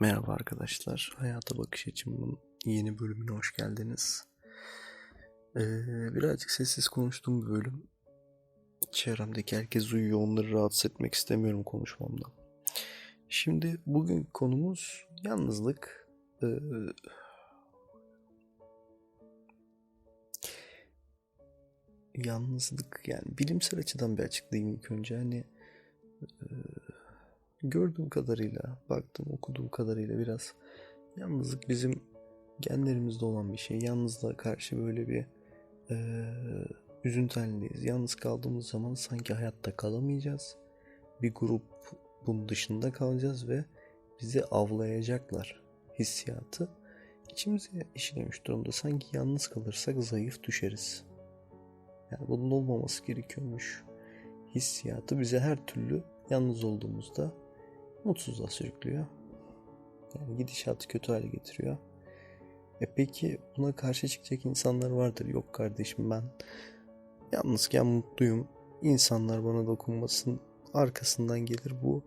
Merhaba arkadaşlar. Hayata Bakış Açımın yeni bölümüne hoş geldiniz. Ee, birazcık sessiz konuştuğum bir bölüm. Çevremdeki herkes uyuyor. Onları rahatsız etmek istemiyorum konuşmamda. Şimdi bugün konumuz yalnızlık. Ee, yalnızlık yani bilimsel açıdan bir açıklayayım ilk önce. Hani e, gördüğüm kadarıyla, baktım, okuduğum kadarıyla biraz yalnızlık bizim genlerimizde olan bir şey. Yalnızlığa karşı böyle bir eee üzüntü halindeyiz. Yalnız kaldığımız zaman sanki hayatta kalamayacağız. Bir grubun dışında kalacağız ve bizi avlayacaklar hissiyatı içimize işlemiş durumda. Sanki yalnız kalırsak zayıf düşeriz. Yani bunun olmaması gerekiyormuş hissiyatı bize her türlü yalnız olduğumuzda mutsuzluğa sürüklüyor. Yani gidişatı kötü hale getiriyor. E peki buna karşı çıkacak insanlar vardır. Yok kardeşim ben yalnızken mutluyum. İnsanlar bana dokunmasın. Arkasından gelir bu.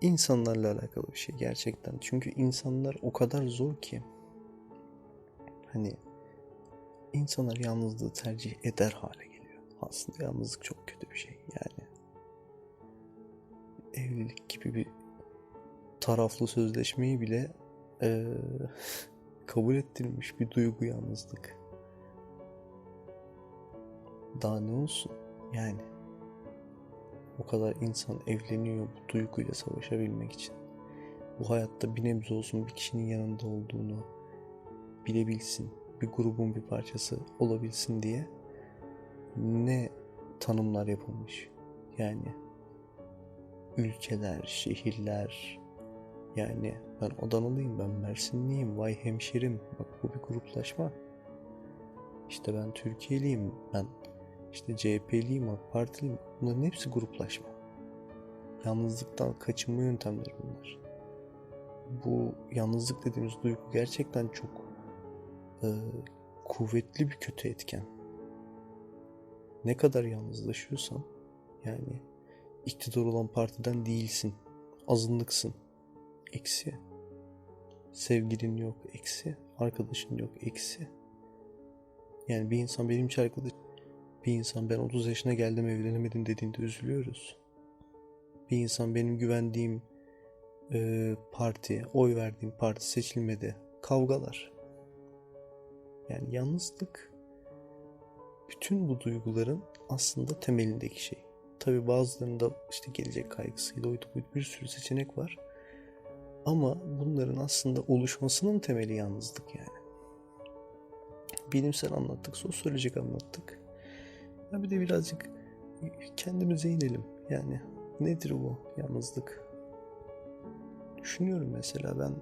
insanlarla alakalı bir şey gerçekten. Çünkü insanlar o kadar zor ki. Hani insanlar yalnızlığı tercih eder hale geliyor. Aslında yalnızlık çok kötü bir şey. Yani evlilik gibi bir taraflı sözleşmeyi bile eee, kabul ettirilmiş bir duygu yalnızlık. Daha ne olsun yani. O kadar insan evleniyor bu duyguyla savaşabilmek için. Bu hayatta bir nebze olsun bir kişinin yanında olduğunu bilebilsin. Bir grubun bir parçası olabilsin diye ne tanımlar yapılmış. Yani ülkeler, şehirler. Yani ben Adanalıyım, ben Mersinliyim, vay hemşerim. Bak bu bir gruplaşma. İşte ben Türkiye'liyim, ben işte CHP'liyim, AK Partiliyim. Bunların hepsi gruplaşma. Yalnızlıktan kaçınma yöntemleri bunlar. Bu yalnızlık dediğimiz duygu gerçekten çok e, kuvvetli bir kötü etken. Ne kadar yalnızlaşıyorsan yani iktidar olan partiden değilsin. Azınlıksın. Eksi. Sevgilin yok. Eksi. Arkadaşın yok. Eksi. Yani bir insan benim hiç arkadaş bir insan ben 30 yaşına geldim evlenemedim dediğinde üzülüyoruz. Bir insan benim güvendiğim e, parti, oy verdiğim parti seçilmedi. Kavgalar. Yani yalnızlık bütün bu duyguların aslında temelindeki şey. Tabi bazılarında işte gelecek kaygısıyla buydu bir sürü seçenek var. Ama bunların aslında oluşmasının temeli yalnızlık yani. Bilimsel anlattık, sosyolojik anlattık. Ya bir de birazcık kendimize inelim. Yani nedir bu yalnızlık? Düşünüyorum mesela ben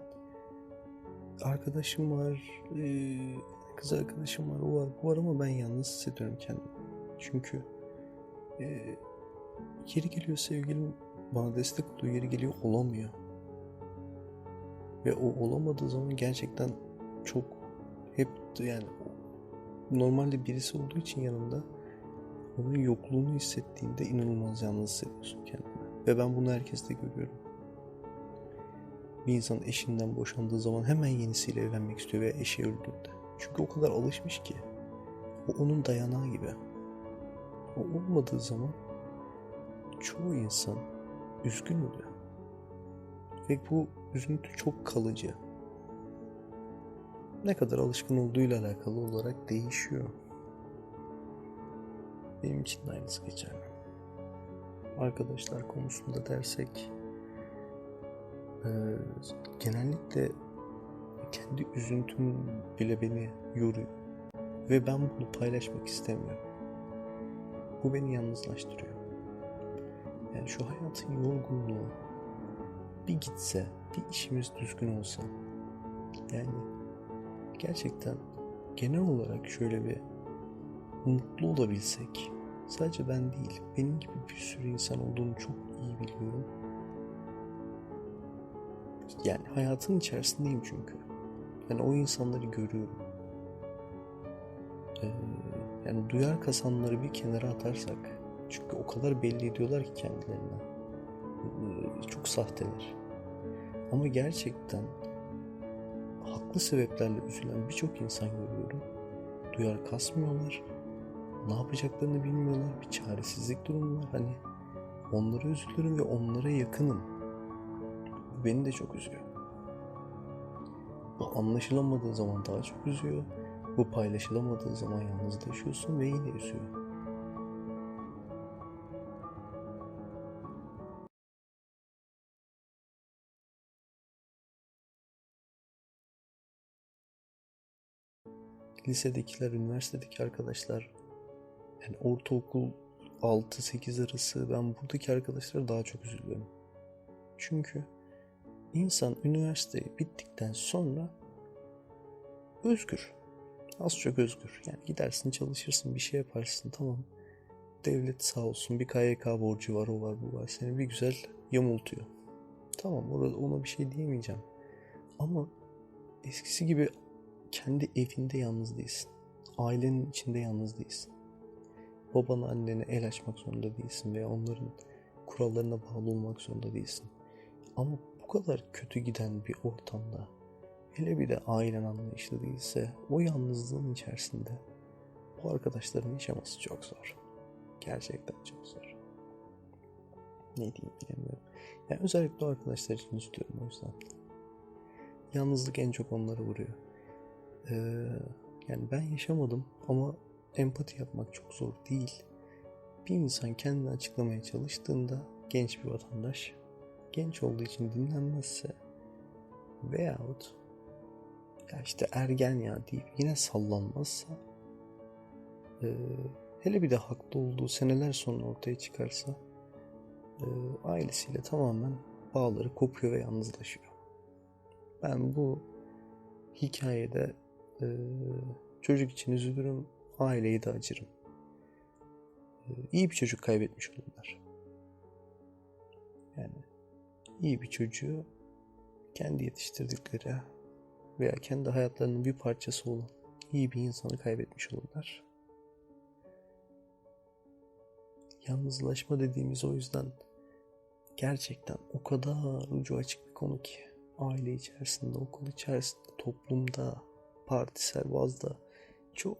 arkadaşım var, eee, kız arkadaşım var, o var, bu var ama ben yalnız hissediyorum kendimi. Çünkü eee Yeri geliyor sevgilim bana destek oluyor, yeri geliyor olamıyor. Ve o olamadığı zaman gerçekten çok hep yani normalde birisi olduğu için yanımda onun yokluğunu hissettiğinde inanılmaz yalnız hissediyorsun kendini. Ve ben bunu herkeste görüyorum. Bir insan eşinden boşandığı zaman hemen yenisiyle evlenmek istiyor veya eşi öldüğünde. Çünkü o kadar alışmış ki. O onun dayanağı gibi. O olmadığı zaman çoğu insan üzgün oluyor. Ve bu üzüntü çok kalıcı. Ne kadar alışkın olduğuyla alakalı olarak değişiyor. Benim için de aynısı geçerli. Arkadaşlar konusunda dersek genellikle kendi üzüntüm bile beni yoruyor. Ve ben bunu paylaşmak istemiyorum. Bu beni yalnızlaştırıyor. Yani şu hayatın yorgunluğu bir gitse, bir işimiz düzgün olsa. Yani gerçekten genel olarak şöyle bir mutlu olabilsek. Sadece ben değil, benim gibi bir sürü insan olduğunu çok iyi biliyorum. Yani hayatın içerisindeyim çünkü. Yani o insanları görüyorum. Ee, yani duyar kasanları bir kenara atarsak çünkü o kadar belli ediyorlar ki kendilerine. Ee, Çok sahteler. Ama gerçekten haklı sebeplerle üzülen birçok insan görüyorum. Duyar kasmıyorlar. Ne yapacaklarını bilmiyorlar. Bir çaresizlik durumu var. Hani onlara üzülürüm ve onlara yakınım. Bu beni de çok üzüyor. Bu anlaşılamadığı zaman daha çok üzüyor. Bu paylaşılamadığı zaman yalnızlaşıyorsun ve yine üzüyor. Lisedekiler, üniversitedeki arkadaşlar, yani ortaokul 6-8 arası ben buradaki arkadaşlara daha çok üzülüyorum. Çünkü insan üniversite bittikten sonra özgür. Az çok özgür. Yani gidersin çalışırsın bir şey yaparsın tamam. Devlet sağ olsun bir KYK borcu var o var bu var. Seni bir güzel yamultuyor. Tamam orada ona bir şey diyemeyeceğim. Ama eskisi gibi kendi evinde yalnız değilsin. Ailenin içinde yalnız değilsin. Babana annene el açmak zorunda değilsin veya onların kurallarına bağlı olmak zorunda değilsin. Ama bu kadar kötü giden bir ortamda hele bir de ailen anlayışlı değilse o yalnızlığın içerisinde bu arkadaşların yaşaması çok zor. Gerçekten çok zor. Ne diyeyim bilemiyorum. Yani özellikle o arkadaşlar için üzülüyorum o yüzden. Yalnızlık en çok onları vuruyor. Ee, yani ben yaşamadım ama empati yapmak çok zor değil. Bir insan kendini açıklamaya çalıştığında genç bir vatandaş genç olduğu için dinlenmezse veyahut ya işte ergen ya deyip yine sallanmazsa e, hele bir de haklı olduğu seneler sonra ortaya çıkarsa e, ailesiyle tamamen bağları kopuyor ve yalnızlaşıyor. Ben bu hikayede e, çocuk için üzülürüm, aileyi de acırım. E, iyi bir çocuk kaybetmiş olurlar. Yani iyi bir çocuğu kendi yetiştirdikleri veya kendi hayatlarının bir parçası olan iyi bir insanı kaybetmiş olurlar. Yalnızlaşma dediğimiz o yüzden gerçekten o kadar ucu açık bir konu ki aile içerisinde, okul içerisinde, toplumda, partisel bazda çok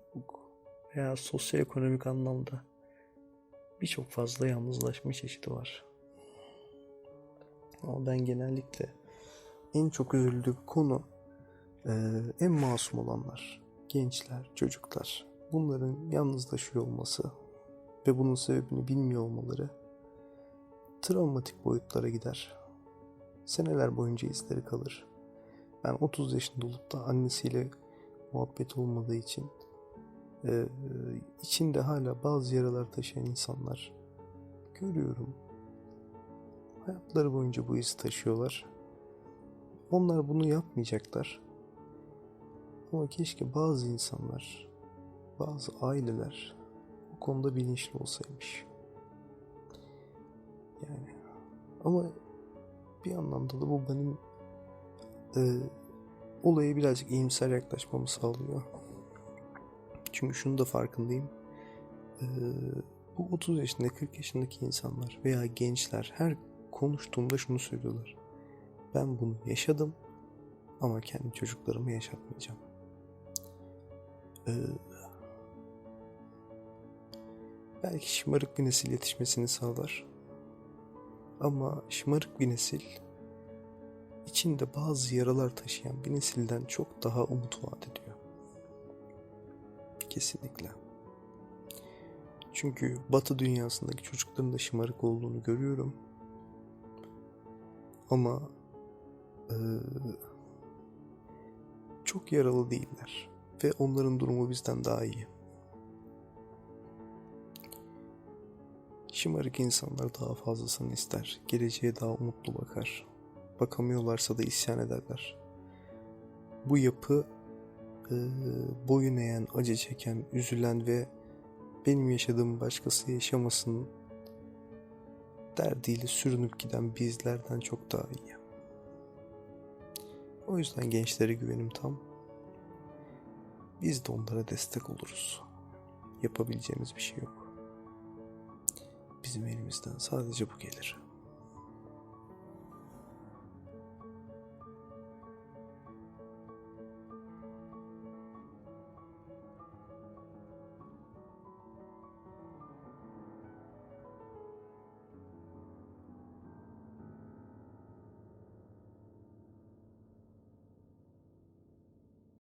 veya sosyoekonomik anlamda birçok fazla yalnızlaşma çeşidi var. Ama ben genellikle en çok üzüldüğüm konu e, en masum olanlar, gençler, çocuklar. Bunların yalnızlaşıyor olması ve bunun sebebini bilmiyor olmaları travmatik boyutlara gider. Seneler boyunca izleri kalır. Ben 30 yaşında olup da annesiyle muhabbet olmadığı için e, içinde hala bazı yaralar taşıyan insanlar görüyorum. Hayatları boyunca bu izi taşıyorlar. Onlar bunu yapmayacaklar. Ama keşke bazı insanlar, bazı aileler bu konuda bilinçli olsaymış. Yani ama bir anlamda da bu benim e, olaya birazcık iyimser yaklaşmamı sağlıyor. Çünkü şunu da farkındayım. E, bu 30 yaşında 40 yaşındaki insanlar veya gençler her konuştuğumda şunu söylüyorlar. Ben bunu yaşadım ama kendi çocuklarımı yaşatmayacağım. Ee, belki şımarık bir nesil yetişmesini sağlar. Ama şımarık bir nesil içinde bazı yaralar taşıyan bir nesilden çok daha umut vaat ediyor. Kesinlikle. Çünkü batı dünyasındaki çocukların da şımarık olduğunu görüyorum. Ama ee, çok yaralı değiller ve onların durumu bizden daha iyi. Şımarık insanlar daha fazlasını ister, geleceğe daha umutlu bakar. Bakamıyorlarsa da isyan ederler. Bu yapı e, boyun eğen, acı çeken, üzülen ve benim yaşadığım başkası yaşamasın derdiyle sürünüp giden bizlerden çok daha iyi. O yüzden gençlere güvenim tam. Biz de onlara destek oluruz. Yapabileceğimiz bir şey yok. Bizim elimizden sadece bu gelir.